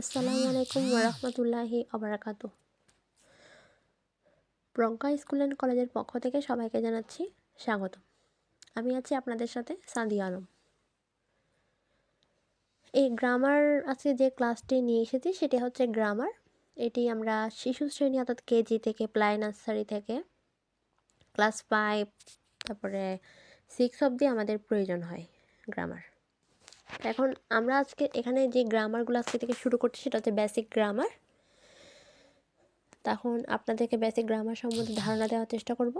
আসসালামু আলাইকুম ওরহমতুল্লাহি আবরাকাত ব্রঙ্কা স্কুল অ্যান্ড কলেজের পক্ষ থেকে সবাইকে জানাচ্ছি স্বাগত আমি আছি আপনাদের সাথে সাদি আলম। এই গ্রামার আজকে যে ক্লাসটি নিয়ে এসেছি সেটি হচ্ছে গ্রামার। এটি আমরা শিশু শ্রেণি অর্থাৎ কেজি থেকে প্লাই নার্সারি থেকে ক্লাস ফাইভ, তারপরে সিক্স অবধি আমাদের প্রয়োজন হয় গ্রামার। এখন আমরা আজকে এখানে যে গ্রামারগুলো আজকে থেকে শুরু করছি সেটা হচ্ছে বেসিক গ্রামার তখন আপনাদেরকে বেসিক গ্রামার সম্বন্ধে ধারণা দেওয়ার চেষ্টা করব।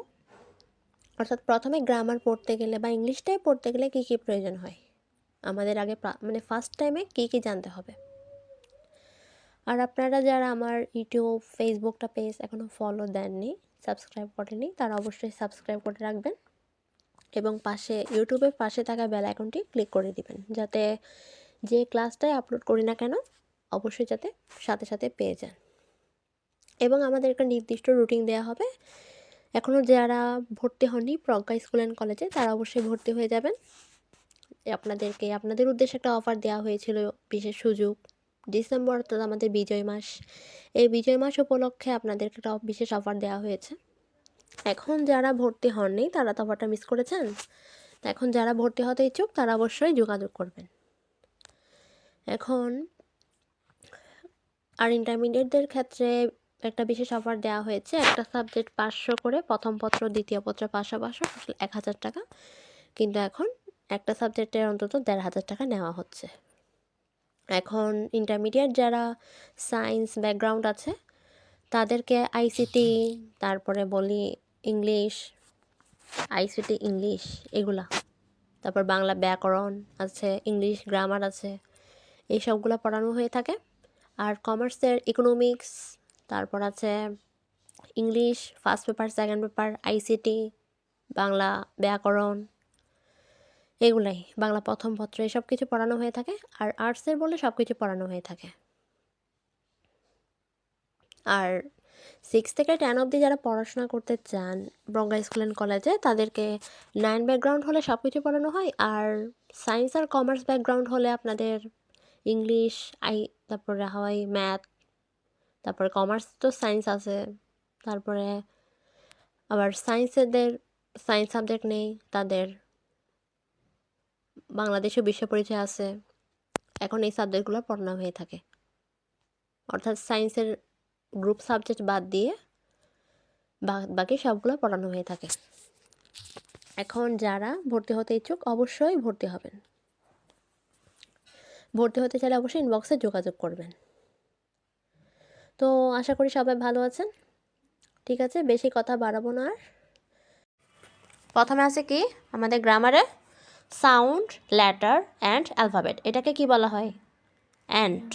অর্থাৎ প্রথমে গ্রামার পড়তে গেলে বা ইংলিশটাই পড়তে গেলে কী কী প্রয়োজন হয়? আমাদের আগে মানে ফার্স্ট টাইমে কী কী জানতে হবে? আর আপনারা যারা আমার ইউটিউব ফেসবুকটা পেজ এখনও ফলো দেননি সাবস্ক্রাইব করেনি তারা অবশ্যই সাবস্ক্রাইব করে রাখবেন। এবং পাশে ইউটিউবের পাশে থাকা বেল আইকনটি ক্লিক করে দিবেন। যাতে যে ক্লাসটাই আপলোড করি না কেন, অবশ্যই যাতে সাথে সাথে পেয়ে যান। এবং আমাদের একটা নির্দিষ্ট রুটিন দেওয়া হবে। এখনও যারা ভর্তি হননি প্রজ্ঞা স্কুল অ্যান্ড কলেজে, তারা অবশ্যই ভর্তি হয়ে যাবেন। আপনাদেরকে, আপনাদের উদ্দেশ্যে একটা অফার দেওয়া হয়েছিল, বিশেষ সুযোগ। ডিসেম্বর অর্থাৎ আমাদের বিজয় মাস। এই বিজয় মাস উপলক্ষে আপনাদেরকে একটা বিশেষ অফার দেওয়া হয়েছে। এখন যারা ভর্তি হননি, তারা তো অফারটা মিস করেছেন। এখন যারা ভর্তি হতে ইচ্ছুক, তারা অবশ্যই যোগাযোগ করবেন। এখন আর ইন্টারমিডিয়েটদের ক্ষেত্রে একটা বিশেষ অফার দেওয়া হয়েছে। একটা সাবজেক্ট পাঁচশো করে, প্রথম পত্র, দ্বিতীয় পত্র পাঁচশো এক হাজার টাকা। কিন্তু এখন একটা সাবজেক্টের অন্তত দেড় হাজার টাকা নেওয়া হচ্ছে। এখন ইন্টারমিডিয়েট যারা সায়েন্স ব্যাকগ্রাউন্ড আছে, তাদেরকে আইসিটি তারপরে বলি ইংলিশ, আইসিটি ইংলিশ এগুলা। তারপর বাংলা ব্যাকরণ আছে, ইংলিশ গ্রামার আছে, এই সবগুলো পড়ানো হয়ে থাকে। আর কমার্সের ইকোনমিক্স তারপর আছে English first paper second paper ICT, Bangla ব্যাকরণ, এগুলাই। বাংলা প্রথম পত্র এসব কিছু পড়ানো হয়ে থাকে। আর আর্টসের বলে সব কিছু পড়ানো হয়ে থাকে। আর সিক্স থেকে টেন অবধি যারা পড়াশোনা করতে চান ব্রঙ্গা স্কুল অ্যান্ড কলেজে, তাদেরকে নাইন ব্যাকগ্রাউন্ড হলে সব কিছু পড়ানো হয় আর সায়েন্স আর কমার্স ব্যাকগ্রাউন্ড হলে আপনাদের ইংলিশ আই তারপরে হয় ম্যাথ তারপরে কমার্স তো সায়েন্স আছে, তারপরে আবার সায়েন্সেদের সায়েন্স সাবজেক্ট নেই, তাদের বাংলাদেশে বিশ্ব পরিচয় আছে। এখন এই সাবজেক্টগুলো পড়ানো হয়ে থাকে। অর্থাৎ সায়েন্সের গ্রুপ সাবজেক্ট বাদ দিয়ে বাকি সবগুলো পড়ানো হয়ে থাকে। এখন যারা ভর্তি হতে ইচ্ছুক অবশ্যই ভর্তি হবেন। ভর্তি হতে চাইলে অবশ্যই ইনবক্সে যোগাযোগ করবেন। তো আশা করি সবাই ভালো আছেন। ঠিক আছে, বেশি কথা বাড়াবো না আর। প্রথমে আছে কি? আমাদের গ্রামারে সাউন্ড ল্যাটার অ্যান্ড অ্যালফাবেট এটাকে কি বলা হয়? অ্যান্ড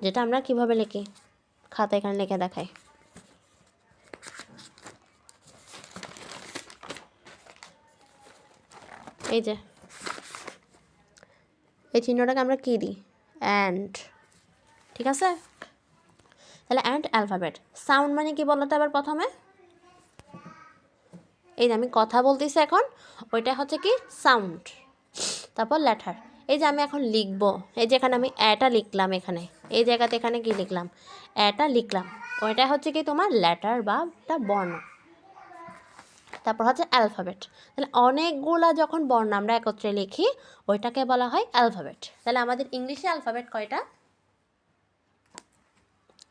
যেটা আমরা কীভাবে লিখি? খাতা এখানে লিখে দেখাই। এই যে, এই চিহ্নটাকে আমরা কী দিই? অ্যান্ড ঠিক আছে? তাহলে অ্যান্ড অ্যালফাবেট সাউন্ড মানে কি বলতো আবার প্রথমে? এই যে আমি কথা বলতেছি এখন, ওইটা হচ্ছে কি? সাউন্ড তারপর লেটার এই যে আমি এখন লিখব। এই যে এখানে আমি অ্যাটা লিখলাম এখানে। এই জায়গাতে এখানে কি লিখলাম? অ্যাটা লিখলাম। ওইটা হচ্ছে কি তোমার লেটার বা একটা বর্ণ। তারপর হচ্ছে অ্যালফাবেট। তাহলে অনেকগুলা যখন বর্ণ আমরা একত্রে লিখি ওইটাকে বলা হয় অ্যালফাবেট। তাহলে আমাদের ইংলিশে অ্যালফাবেট কয়টা?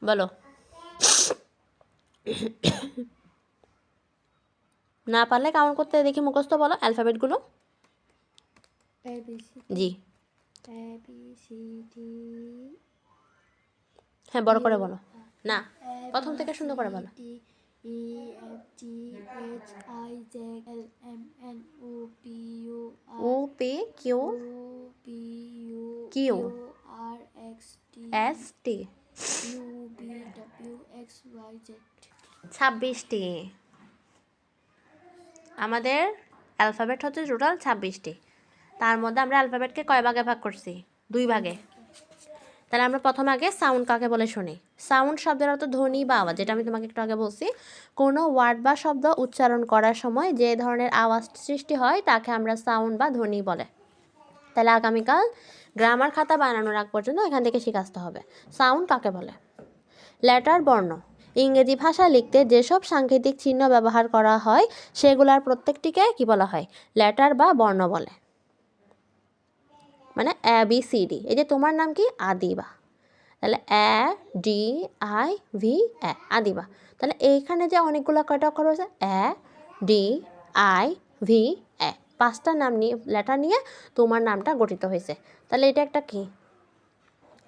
বলো। না পারলে কাউন্ট করতে দেখি মুখস্থ বলো অ্যালফাবেটগুলো। জি। হ্যাঁ বড় করে বলো। না প্রথম থেকে সুন্দর করে বলো। E F G H I J L M N O P U O P Q P U Q R X T S T U B W X Y Z ছাব্বিশটি। আমাদের অ্যালফাবেট হচ্ছে টোটাল ছাব্বিশটি। তার মধ্যে আমরা অ্যালফাবেটকে কয় ভাগে ভাগ করছি? দুই ভাগে। তাহলে আমরা প্রথম আগে সাউন্ড কাকে বলে শুনি? সাউন্ড শব্দের অর্থ ধ্বনি বা আওয়াজ, যেটা আমি তোমাকে একটু আগে বলছি। কোনো ওয়ার্ড বা শব্দ উচ্চারণ করার সময় যে ধরনের আওয়াজ সৃষ্টি হয়, তাকে আমরা সাউন্ড বা ধ্বনি বলে। তাহলে আগামীকাল গ্রামার খাতা বানানোর আগ পর্যন্ত এখান থেকে শিখে আসতে হবে। সাউন্ড কাকে বলে? লেটার বর্ণ। ইংরেজি ভাষা লিখতে যেসব সাংকেতিক চিহ্ন ব্যবহার করা হয়, সেগুলার প্রত্যেকটিকে কি বলা হয়? লেটার বা বর্ণ বলে। মানে এ বি সি ডি এই যে তোমার নাম কি? আদিবা। তাহলে A D I V A Adiba. তাহলে এইখানে যে অনেকগুলো কয়টা অক্ষর রয়েছে? A D I V A পাঁচটা নাম নিয়ে লেটার নিয়ে তোমার নামটা গঠিত হয়েছে। তাহলে এটা একটা কি?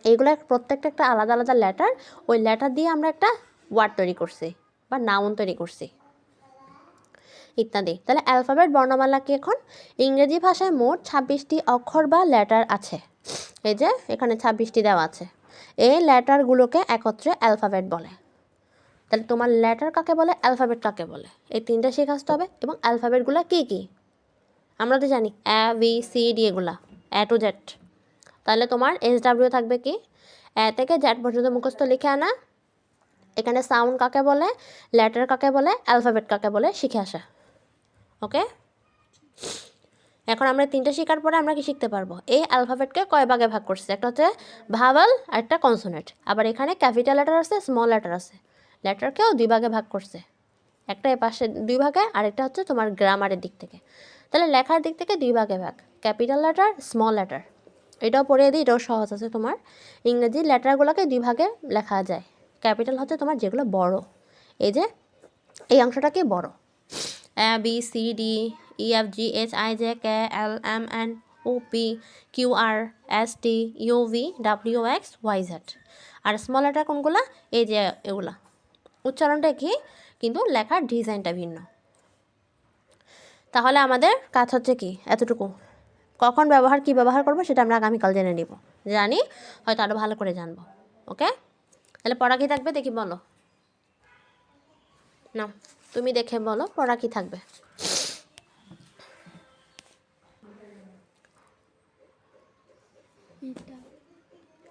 এইগুলো প্রত্যেকটা একটা আলাদা আলাদা লেটার ওই লেটার দিয়ে আমরা একটা ওয়ার্ড তৈরি করছি বা নাউন তৈরি করছি। ইত্যাদি। তাহলে অ্যালফাবেট বর্ণমালা কি এখন? ইংরেজি ভাষায় মোট ছাব্বিশটি অক্ষর বা লেটার আছে। এই যে, এখানে ছাব্বিশটি দেওয়া আছে। এই লেটারগুলোকে একত্রে অ্যালফাবেট বলে। তাহলে তোমার লেটার কাকে বলে? অ্যালফাবেট কাকে বলে? এই তিনটা শেখা আসতে হবে এবং অ্যালফাবেটগুলো কী কী? আমরা তো জানি এ বি সি ডি এগুলা। এ টু জেড তাহলে তোমার এস ডাব্লিউ থাকবে কি? এ থেকে জেড পর্যন্ত মুখস্থ লিখে আনা। এখানে সাউন্ড কাকে বলে? লেটার কাকে বলে? অ্যালফাবেট কাকে বলে? শিখে আসা। ওকে? এখন আমরা তিনটা শেখার পরে আমরা কি শিখতে পারব? এই অ্যালফাবেটকে কয় ভাগে ভাগ করছে? একটা হচ্ছে ভাওয়াল আর একটা কনসোনেট আবার এখানে ক্যাপিটাল লেটার আছে স্মল লেটার আছে। লেটারকেও দুই ভাগে ভাগ করছে। একটা এ পাশে দুই ভাগে আরেকটা হচ্ছে তোমার গ্রামারের দিক থেকে। তাহলে লেখার দিক থেকে দুই ভাগে ভাগ। ক্যাপিটাল লেটার স্মল লেটার এটাও পড়িয়ে দিই, এটাও সহজ আছে তোমার। ইংরেজি লেটারগুলোকে দুই ভাগে লেখা যায়। ক্যাপিটাল হচ্ছে তোমার যেগুলো বড়। এই যে, এই অংশটাকে বড়। B C D E F G H I J K L M N O P Q R S T U V W X Y Z আর স্মল লেটার কোনগুলা? এই যে এগুলা। উচ্চারণটা কি? কিন্তু লেখার ডিজাইনটা ভিন্ন। তাহলে আমাদের কাজ হচ্ছে কি? এতটুকু। কখন ব্যবহার, কি ব্যবহার করব সেটা আমরা আগামীকাল জেনে নিব। জানি, হয়তো আরও ভালো করে জানব। ওকে? তাহলে পড়া কি থাকবে? দেখি বলো। না তুমি দেখে বলো পড়া কি থাকবে?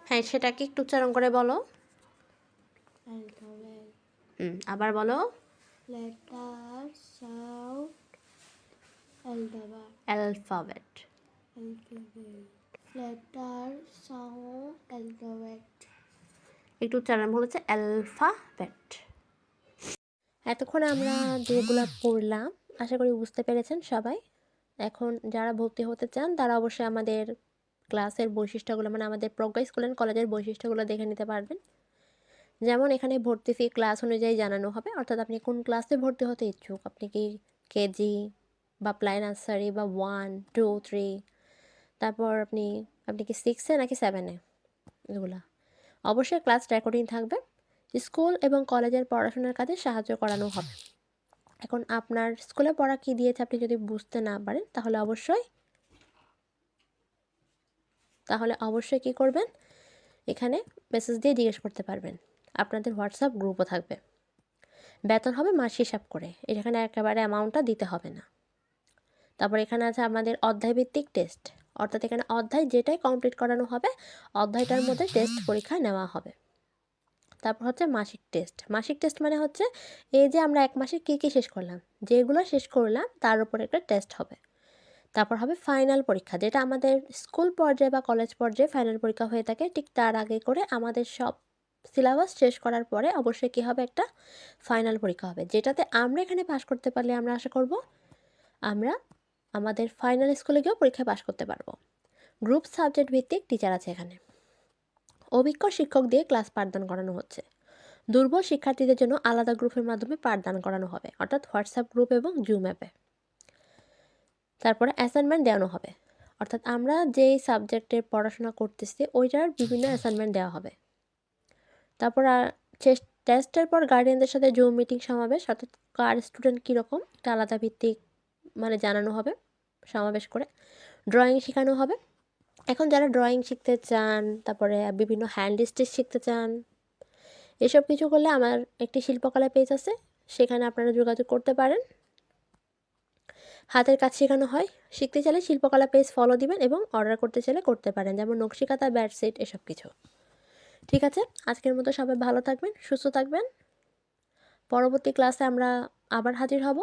হ্যাঁ সেটাকে একটু উচ্চারণ করে বলো। আবার বলো। Alphabet alphabet alphabet letter sound alphabet একটু উচ্চারণ হচ্ছে অ্যালফাবেট এতক্ষণ আমরা যেগুলো পড়লাম, আশা করি বুঝতে পেরেছেন সবাই। এখন যারা ভর্তি হতে চান, তারা অবশ্যই আমাদের ক্লাসের বৈশিষ্ট্যগুলো মানে আমাদের প্রজ্ঞা স্কুল অ্যান্ড কলেজের বৈশিষ্ট্যগুলো দেখে নিতে পারবেন। যেমন এখানে ভর্তি ফি ক্লাস অনুযায়ী জানানো হবে, অর্থাৎ আপনি কোন ক্লাসে ভর্তি হতে ইচ্ছুক? আপনি কি কেজি বা প্লাই নার্সারি বা ওয়ান টু থ্রি তারপর আপনি আপনি কি সিক্সে নাকি সেভেনে এগুলা। অবশ্যই ক্লাস রেকর্ডিং থাকবে। স্কুল এবং কলেজের পড়াশোনার কাজে সাহায্য করানো হবে। এখন আপনার স্কুলে পড়া কী দিয়েছে আপনি যদি বুঝতে না পারেন, তাহলে অবশ্যই তাহলে অবশ্যই কী করবেন? এখানে মেসেজ দিয়ে জিজ্ঞেস করতে পারবেন। আপনাদের হোয়াটসঅ্যাপ গ্রুপও থাকবে। বেতন হবে মাস হিসাব করে। এখানে একেবারে অ্যামাউন্টটা দিতে হবে না। তারপর এখানে আছে আমাদের অধ্যায়ভিত্তিক টেস্ট অর্থাৎ এখানে অধ্যায় যেটাই কমপ্লিট করানো হবে, অধ্যায়টার মধ্যে টেস্ট পরীক্ষা নেওয়া হবে। তারপর হচ্ছে মাসিক টেস্ট মাসিক টেস্ট মানে হচ্ছে এই যে আমরা এক মাসে কী কী শেষ করলাম, যেগুলো শেষ করলাম তার উপর একটা টেস্ট হবে। তারপর হবে ফাইনাল পরীক্ষা, যেটা আমাদের স্কুল পর্যায়ে বা কলেজ পর্যায়ে ফাইনাল পরীক্ষা হয়ে থাকে, ঠিক তার আগে করে আমাদের সব সিলেবাস শেষ করার পরে অবশ্যই কী হবে একটা ফাইনাল পরীক্ষা হবে, যেটাতে আমরা এখানে পাশ করতে পারলে আমরা আশা করব আমরা আমাদের ফাইনাল স্কুলে গিয়েও পরীক্ষায় পাশ করতে পারব। গ্রুপ সাবজেক্ট ভিত্তিক টিচার আছে এখানে। অভিজ্ঞ শিক্ষক দিয়ে ক্লাস পাঠদান করানো হচ্ছে। দুর্বল শিক্ষার্থীদের জন্য আলাদা গ্রুপের মাধ্যমে পাঠদান করানো হবে, অর্থাৎ হোয়াটসঅ্যাপ গ্রুপ এবং জুম অ্যাপে তারপরে অ্যাসাইনমেন্ট দেওয়ানো হবে, অর্থাৎ আমরা যেই সাবজেক্টের পড়াশোনা করতেছি, ওইটার বিভিন্ন অ্যাসাইনমেন্ট দেওয়া হবে। তারপর টেস্টের পর গার্ডিয়ানদের সাথে জুম মিটিং সমাবেশ, অর্থাৎ কার স্টুডেন্ট কীরকম একটা আলাদা ভিত্তিক মানে জানানো হবে, সমাবেশ করে। ড্রয়িং শেখানো হবে এখন যারা ড্রয়িং শিখতে চান, তারপরে বিভিন্ন হ্যান্ড স্টিচ শিখতে চান, এসব কিছু করলে আমার একটি শিল্পকলা পেজ আছে, সেখানে আপনারা যোগাযোগ করতে পারেন। হাতের কাজ শেখানো হয়, শিখতে চাইলে শিল্পকলা পেজ ফলো দিবেন এবং অর্ডার করতে চাইলে করতে পারেন, যেমন নকশিকাতা ব্যাডশিট এসব কিছু। ঠিক আছে? আজকের মতো সবাই ভালো থাকবেন, সুস্থ থাকবেন। পরবর্তী ক্লাসে আমরা আবার হাজির হব।